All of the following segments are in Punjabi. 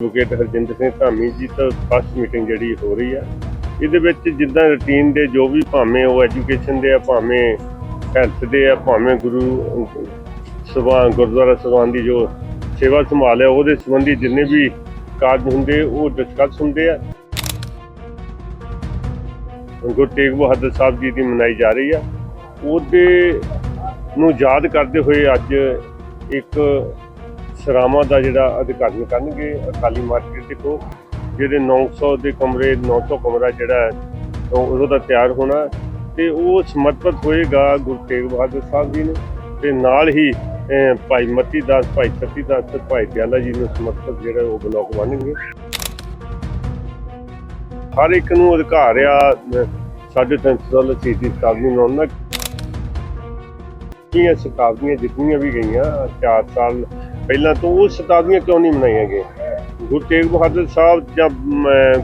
ਐਡਵੋਕੇਟ ਹਰਜਿੰਦਰ ਸਿੰਘ ਧਾਮੀ ਜੀ ਤੋਂ ਫਸਟ ਮੀਟਿੰਗ ਜਿਹੜੀ ਹੋ ਰਹੀ ਆ। ਇਹਦੇ ਵਿੱਚ ਜਿੱਦਾਂ ਰੁਟੀਨ ਦੇ ਜੋ ਵੀ ਭਾਵੇਂ ਉਹ ਐਜੂਕੇਸ਼ਨ ਦੇ ਆ, ਭਾਵੇਂ ਹੈਲਥ ਦੇ ਆ, ਭਾਵੇਂ ਗੁਰੂ ਸਭਾ, ਗੁਰਦੁਆਰਾ ਸਭਾਨ ਦੀ ਜੋ ਸੇਵਾ ਸੰਭਾਲ ਹੈ ਉਹਦੇ ਸੰਬੰਧੀ ਜਿੰਨੇ ਵੀ ਕਾਰਜ ਹੁੰਦੇ, ਉਹ ਡਿਸਕਸ ਹੁੰਦੇ ਆ। ਗੁਰੂ ਤੇਗ ਬਹਾਦਰ ਸਾਹਿਬ ਜੀ ਦੀ ਮਨਾਈ ਜਾ ਰਹੀ ਆ। ਉਹਦੇ ਨੂੰ ਯਾਦ ਕਰਦੇ ਹੋਏ ਅੱਜ ਇੱਕ ਸਰਾਵਾਂ ਦਾ ਜਿਹੜਾ ਅਧਿਕਾਰਨ ਕਰਨਗੇ ਅਕਾਲੀ ਮਾਰਕੀਟ ਦੇ ਕੋਲ ਜਿਹਦੇ 900 ਦੇ ਕਮਰੇ 900 ਕਮਰਾ ਜਿਹੜਾ ਹੈ, ਉਹ ਉਹਦਾ ਤਿਆਰ ਹੋਣਾ ਤੇ ਉਹ ਸਮਰਪਿਤ ਹੋਏਗਾ ਗੁਰੂ ਤੇਗ ਬਹਾਦਰ ਸਾਹਿਬ ਜੀ ਨੂੰ ਤੇ ਨਾਲ ਹੀ ਭਾਈ ਮਤੀ ਦਾਸ ਭਾਈ ਸਤੀ ਦਾਸ ਤੇ ਭਾਈ ਦਿਆਲਾ ਜੀ ਨੂੰ ਸਮਰਪਿਤ ਜਿਹੜਾ ਉਹ ਬਲਾਕ ਬਣਨਗੇ। ਹਰ ਇੱਕ ਨੂੰ ਅਧਿਕਾਰ ਆ ਅਹ, ਸਾਢੇ ਤਿੰਨ ਸੌ ਸਾਲ ਸ਼ਹੀਦੀ ਸ਼ਤਾਬਦੀ ਮਨਾਉਣ ਦਾ ਕੀਆਂ ਸ਼ਤਾਬਦੀਆਂ ਜਿੰਨੀਆਂ ਵੀ ਗਈਆਂ 4 ਸਾਲ ਪਹਿਲਾਂ ਤੋਂ ਉਹ ਸ਼ਤਾਬਦੀਆਂ ਕਿਉਂ ਨਹੀਂ ਮਨਾਈਆਂ ਗਈਆਂ? ਗੁਰੂ ਤੇਗ ਬਹਾਦਰ ਸਾਹਿਬ ਜਾਂ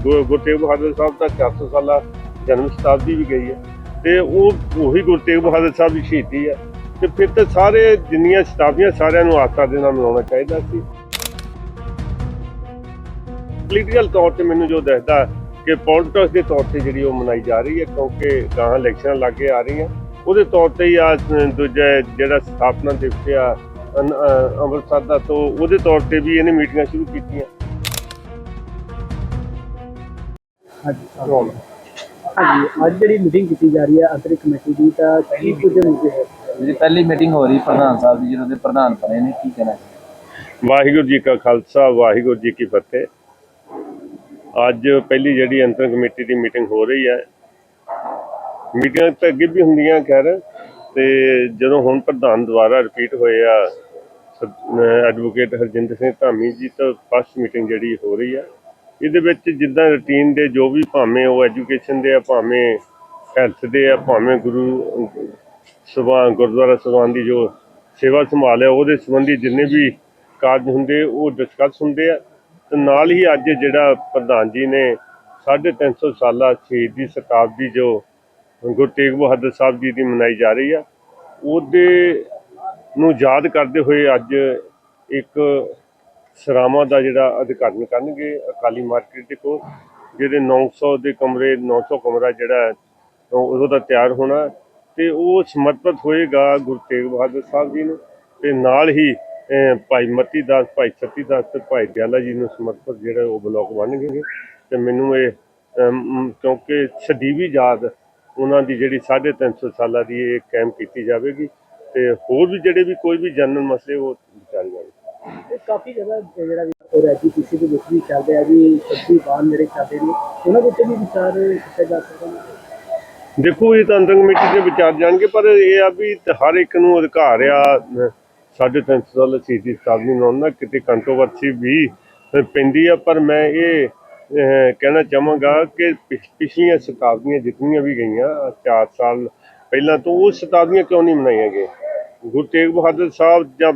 ਗੁਰੂ ਗੁਰੂ ਤੇਗ ਬਹਾਦਰ ਸਾਹਿਬ ਦਾ 400 ਸਾਲਾ ਜਨਮ ਸ਼ਤਾਬਦੀ ਵੀ ਗਈ ਹੈ ਤੇ ਉਹ, ਉਹੀ ਗੁਰੂ ਤੇਗ ਬਹਾਦਰ ਸਾਹਿਬ ਦੀ ਸ਼ਹੀਦੀ ਹੈ ਤੇ ਫਿਰ ਤਾਂ ਸਾਰੇ ਜਿੰਨੀਆਂ ਸ਼ਤਾਬਦੀਆਂ ਸਾਰਿਆਂ ਨੂੰ ਆਸਥਾ ਦੇ ਨਾਲ ਮਨਾਉਣਾ ਚਾਹੀਦਾ ਸੀ। ਪੋਲੀਟੀਕਲ ਤੌਰ ਤੇ ਮੈਨੂੰ ਜੋ ਦੱਸਦਾ ਕਿ ਪੋਲਿਟਿਕਸ ਦੇ ਤੌਰ ਤੇ ਜਿਹੜੀ ਉਹ ਮਨਾਈ ਜਾ ਰਹੀ ਹੈ ਕਿਉਂਕਿ ਗਾਂ ਇਲੈਕਸ਼ਨ ਲੱਗੇ ਆ ਰਹੀਆਂ, ਉਹਦੇ ਤੌਰ ਤੇ ਹੀ ਆ ਦੂਜਾ ਜਿਹੜਾ ਸਥਾਪਨਾ ਦਿਵਸ ਆ ਅਨ- ਅ, ਅੰਮ੍ਰਿਤਸਰ ਦਾ ਤੋਂ ਉਹਦੇ ਤੌਰ ਤੇ ਵੀ ਇਹਨੇ ਮੀਟਿੰਗਾਂ ਸ਼ੁਰੂ ਕੀਤੀਆਂ। ਹਾਂਜੀ ਹਾਂਜੀ ਅੱਜ ਜਿਹੜੀ ਮੀਟਿੰਗ ਕੀਤੀ ਜਾ ਰਹੀ ਹੈ ਅੰਤਰਿਕ ਕਮੇਟੀ ਦੀ ਤਾਂ ਕੀ ਕੁਝ ਮੁੱਦੇ ਹੈ ਜਿਹੜੀ ਪਹਿਲੀ ਮੀਟਿੰਗ ਹੋ ਰਹੀ ਪ੍ਰਧਾਨ ਸਾਹਿਬ ਦੀ ਜਿਹਨਾਂ ਦੇ ਪ੍ਰਧਾਨ ਬਣੇ ਨੇ ਕੀ ਕਹਿਣਾ ਵਾਹਿਗੁਰੂ ਜੀ ਕਾ ਖਾਲਸਾ ਵਾਹਿਗੁਰੂ ਜੀ ਕੀ ਫਤਿਹ। ਅੱਜ ਪਹਿਲੀ ਜਿਹੜੀ ਅੰਤਰ ਕਮੇਟੀ ਦੀ ਮੀਟਿੰਗ ਹੋ ਰਹੀ ਹੈ। ਮੀਟਿੰਗਾਂ ਤਾਂ ਅੱਗੇ ਵੀ ਹੁੰਦੀਆਂ ਖੈਰ ਤੇ ਜਦੋਂ ਹੁਣ ਪ੍ਰਧਾਨ ਦੁਆਰਾ ਰਿਪੀਟ ਹੋਏ ਆ ਐਡਵੋਕੇਟ ਹਰਜਿੰਦਰ ਸਿੰਘ ਧਾਮੀ ਜੀ ਤੋਂ ਫਸਟ ਮੀਟਿੰਗ ਜਿਹੜੀ ਹੋ ਰਹੀ ਹੈ ਇਹਦੇ ਵਿੱਚ ਜਿੱਦਾਂ ਰੁਟੀਨ ਦੇ ਜੋ ਵੀ ਭਾਵੇਂ ਉਹ ਐਜੂਕੇਸ਼ਨ ਦੇ ਆ, ਭਾਵੇਂ ਹੈਲਥ ਦੇ ਆ, ਭਾਵੇਂ ਗੁਰੂ ਸਭਾ ਗੁਰਦੁਆਰਾ ਸਭਾਨ ਦੀ ਜੋ ਸੇਵਾ ਸੰਭਾਲ ਹੈ ਉਹਦੇ ਸੰਬੰਧੀ ਜਿੰਨੇ ਵੀ ਕਾਰਜ ਹੁੰਦੇ, ਉਹ ਡਿਸਕਸ ਹੁੰਦੇ ਆ। ਤੇ ਨਾਲ ਹੀ ਅੱਜ ਜਿਹੜਾ ਪ੍ਰਧਾਨ ਜੀ ਨੇ 350 ਸਾਲਾ ਸ਼ਹੀਦੀ ਸ਼ਤਾਬਦੀ ਜੋ ਗੁਰੂ ਤੇਗ ਬਹਾਦਰ ਸਾਹਿਬ ਜੀ ਦੀ ਮਨਾਈ ਜਾ ਰਹੀ ਆ, ਉਹਦੇ ਨੂੰ ਯਾਦ ਕਰਦੇ ਹੋਏ ਅੱਜ ਇੱਕ ਸਰਾਵਾਂ ਦਾ ਜਿਹੜਾ ਅਧਿਕਾਰਨ ਕਰਨਗੇ ਅਕਾਲੀ ਮਾਰਕੀਟ ਦੇ ਕੋਲ ਜਿਹਦੇ 900 ਦੇ ਕਮਰੇ 900 ਕਮਰਾ ਜਿਹੜਾ ਹੈ, ਉਹ ਉਹਦਾ ਤਿਆਰ ਹੋਣਾ ਤੇ ਉਹ ਸਮਰਪਿਤ ਹੋਏਗਾ ਗੁਰੂ ਤੇਗ ਬਹਾਦਰ ਸਾਹਿਬ ਜੀ ਨੂੰ ਤੇ ਨਾਲ ਹੀ ਭਾਈ ਮਤੀ ਦਾਸ ਭਾਈ ਸਤੀ ਦਾਸ ਤੇ ਭਾਈ ਦਿਆਲਾ ਜੀ ਨੂੰ ਸਮਰਪਿਤ ਜਿਹੜਾ ਉਹ ਬਲਾਕ ਬਣਨਗੇ ਤੇ ਮੈਨੂੰ ਇਹ ਕਿਉਂਕਿ ਸਦੀਵੀ ਯਾਦ ਉਹਨਾਂ ਦੀ ਜਿਹੜੀ 350 ਸਾਲਾਂ ਦੀ ਇਹ ਕੈਂਪ ਕੀਤੀ ਜਾਵੇਗੀ ਤੇ ਹੋਰ ਵੀ ਜਿਹੜੇ ਵੀ ਕੋਈ ਵੀ ਜਨਰਲ ਮਸਲੇ ਉਹ ਵਿਚਾਰੇ ਜਾਣਗੇ। ਕਾਫੀ ਜਗ੍ਹਾ ਜਿਹੜਾ ਵੀ ਔਰ ਐਜੂਕੇਸ਼ਨ ਦੇ ਵਿੱਚ ਵੀ ਚੱਲ ਰਿਹਾ ਵੀ ਸੱਚੀ ਬਾਣ ਜਿਹੜੇ ਚੱਲਦੇ ਨੇ ਉਹਨਾਂ ਦੇ ਉੱਤੇ ਵੀ ਵਿਚਾਰ ਕੀਤਾ ਜਾ ਸਕਦਾ ਹੈ ਦੇਖੋ ਇਹ ਤਾਂ ਅੰਦਰ ਕਮੇਟੀ ਦੇ ਵਿਚਾਰ ਜਾਣਗੇ ਪਰ ਇਹ ਆ ਵੀ ਹਰ ਇੱਕ ਨੂੰ ਅਧਿਕਾਰ ਆ। ਅਹ, ਸਾਢੇ ਤਿੰਨ ਸੌ ਸਾਲ ਸ਼ਹੀਦੀ ਸ਼ਤਾਬਦੀ ਮਨਾਉਣ ਦਾ ਕਿਤੇ ਕੰਟਰੋਵਰਸੀ ਵੀ ਪੈਂਦੀ ਆ ਪਰ ਮੈਂ ਇਹ ਕਹਿਣਾ ਚਾਹਾਂਗਾ ਕਿ ਪਿਛ- ਪਿਛਲੀਆਂ ਸ਼ਤਾਬਦੀਆਂ ਜਿੰਨੀਆਂ ਵੀ ਗਈਆਂ 4 ਸਾਲ ਪਹਿਲਾਂ ਤੋਂ ਉਹ ਸ਼ਤਾਬਦੀਆਂ ਕਿਉਂ ਨਹੀਂ ਮਨਾਈਆਂ ਗਈਆਂ? ਗੁਰੂ ਤੇਗ ਬਹਾਦਰ ਸਾਹਿਬ ਜਾਂ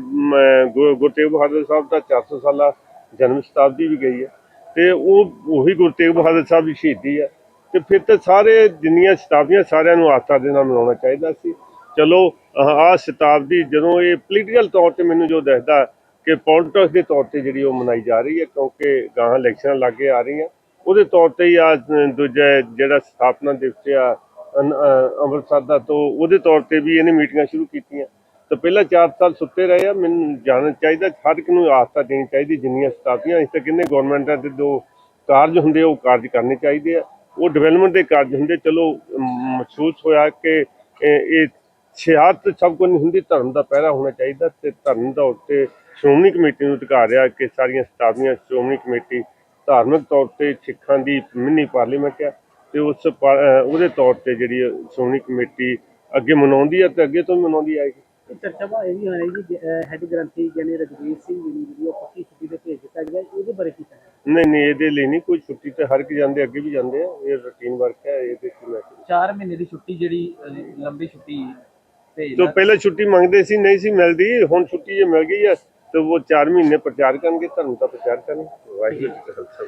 ਗੁਰੂ ਗੁਰੂ ਤੇਗ ਬਹਾਦਰ ਸਾਹਿਬ ਦਾ 400 ਸਾਲਾ ਜਨਮ ਸ਼ਤਾਬਦੀ ਵੀ ਗਈ ਹੈ ਤੇ ਉਹ, ਉਹੀ ਗੁਰੂ ਤੇਗ ਬਹਾਦਰ ਸਾਹਿਬ ਦੀ ਸ਼ਹੀਦੀ ਹੈ। ਤੇ ਫਿਰ ਤਾਂ ਸਾਰੇ ਜਿੰਨੀਆਂ ਸ਼ਤਾਬਦੀਆਂ ਸਾਰਿਆਂ ਨੂੰ ਆਸਥਾ ਦੇ ਨਾਲ ਮਨਾਉਣਾ ਚਾਹੀਦਾ ਸੀ। ਚਲੋ ਆਹ ਸ਼ਤਾਬਦੀ ਜਦੋਂ ਇਹ ਪੋਲੀਟੀਕਲ ਤੌਰ ਤੇ ਮੈਨੂੰ ਜੋ ਦੱਸਦਾ ਕਿ ਪੋਲਿਟਿਕਸ ਦੇ ਤੌਰ ਤੇ ਜਿਹੜੀ ਉਹ ਮਨਾਈ ਜਾ ਰਹੀ ਹੈ, ਕਿਉਂਕਿ ਗਾਂ ਇਲੈਕਸ਼ਨਾਂ ਲੱਗੇ ਆ ਰਹੀਆਂ, ਉਹਦੇ ਤੌਰ ਤੇ ਹੀ ਆ ਦੂਜਾ ਜਿਹੜਾ ਸਥਾਪਨਾ ਦਿਵਸ ਆ ਅੰਮ੍ਰਿਤਸਰ ਦਾ ਤੋਂ ਉਹਦੇ ਤੌਰ ਤੇ ਵੀ ਇਹਨੇ ਮੀਟਿੰਗਾਂ ਸ਼ੁਰੂ ਕੀਤੀਆਂ। ਤਾਂ ਪਹਿਲਾਂ 4 ਸਾਲ ਸੁੱਤੇ ਰਹੇ ਆ ਮੈਨੂੰ ਜਾਣਨਾ ਚਾਹੀਦਾ ਹਰ ਇੱਕ ਨੂੰ ਆਸਥਾ ਦੇਣੀ ਚਾਹੀਦੀ ਜਿੰਨੀਆਂ ਸ਼ਤਾਬਦੀਆਂ ਇਸ ਤੱਕ ਕਿੰਨੇ ਗਵਰਨਮੈਂਟਾਂ ਦੇ ਦੋ ਕਾਰਜ ਹੁੰਦੇ ਆ, ਉਹ ਕਾਰਜ ਕਰਨੇ ਚਾਹੀਦੇ ਆ। ਉਹ ਡਿਵੈਲਪਮੈਂਟ ਦੇ ਕਾਰਜ ਹੁੰਦੇ ਚਲੋ ਮਹਿਸੂਸ ਹੋਇਆ ਕਿ ਇਹ ਇਹ ਸਿਆਸਤ ਸਭ ਕੁਝ ਨਹੀਂ ਹੁੰਦੀ ਧਰਮ ਦਾ ਪਹਿਰਾ ਹੋਣਾ ਚਾਹੀਦਾ ਤੇ ਧਰਮ ਦਾ ਉੱਤੇ ਸ਼੍ਰੋਮਣੀ ਕਮੇਟੀ ਨੂੰ ਅਧਿਕਾਰ ਆ ਕਿ ਸਾਰੀਆਂ ਸ਼ਤਾਬਦੀਆਂ ਸ਼੍ਰੋਮਣੀ ਕਮੇਟੀ ਧਾਰਮਿਕ ਤੌਰ ਤੇ ਸਿੱਖਾਂ ਦੀ ਮਿੰਨੀ ਪਾਰਲੀਮੈਂਟ ਆ। ਤੇ ਉਸ ਉਹਦੇ ਤੌਰ ਤੇ ਜਿਹੜੀ ਇਹ ਸ਼੍ਰੋਮਣੀ ਕਮੇਟੀ ਅੱਗੇ ਮਨਾਉਂਦੀ ਆ ਤੇ ਅੱਗੇ ਤੋਂ ਮਨਾਉਂਦੀ ਆਏਗੀ। ਇਹ ਚਰਚਾ ਇਹ ਵੀ ਹੋਈ ਕਿ ਹੈਡ ਗ੍ਰੰਥੀ ਗਿਆਨੀ ਰਜਵੀਰ ਸਿੰਘ ਜੀ ਨੂੰ ਪੱਕੀ ਛੁੱਟੀ ਤੇ ਭੇਜ ਦਿੱਤਾ ਗਿਆ ਉਹਦੇ ਬਾਰੇ ਕੀ ਕਹਿਣਾ? ਨਹੀਂ ਨਹੀਂ ਇਹਦੇ ਲਈ ਨਹੀਂ ਕੋਈ ਛੁੱਟੀ ਤੇ ਹਰ ਇੱਕ ਜਾਂਦੇ ਅੱਗੇ ਵੀ ਜਾਂਦੇ ਆ ਇਹ ਰੂਟੀਨ ਵਰਕ ਹੈ ਇਹਦੇ ਚ ਮੈਂ। 4 ਮਹੀਨੇ ਦੀ ਛੁੱਟੀ ਜਿਹੜੀ ਲੰਬੀ ਛੁੱਟੀ ਤੋਂ ਪਹਿਲਾਂ ਛੁੱਟੀ ਮੰਗਦੇ ਸੀ ਨਹੀਂ ਸੀ ਮਿਲਦੀ ਹੁਣ ਛੁੱਟੀ ਜੇ ਮਿਲ ਗਈ ਹੈ ਤੇ ਉਹ 4 ਮਹੀਨੇ ਪ੍ਰਚਾਰ ਕਰਨਗੇ ਧਰਮ ਦਾ ਪ੍ਰਚਾਰ ਕਰਨਗੇ। ਵਾਹਿਗੁਰੂ ਜੀ ਕਾ ਖਾਲਸਾ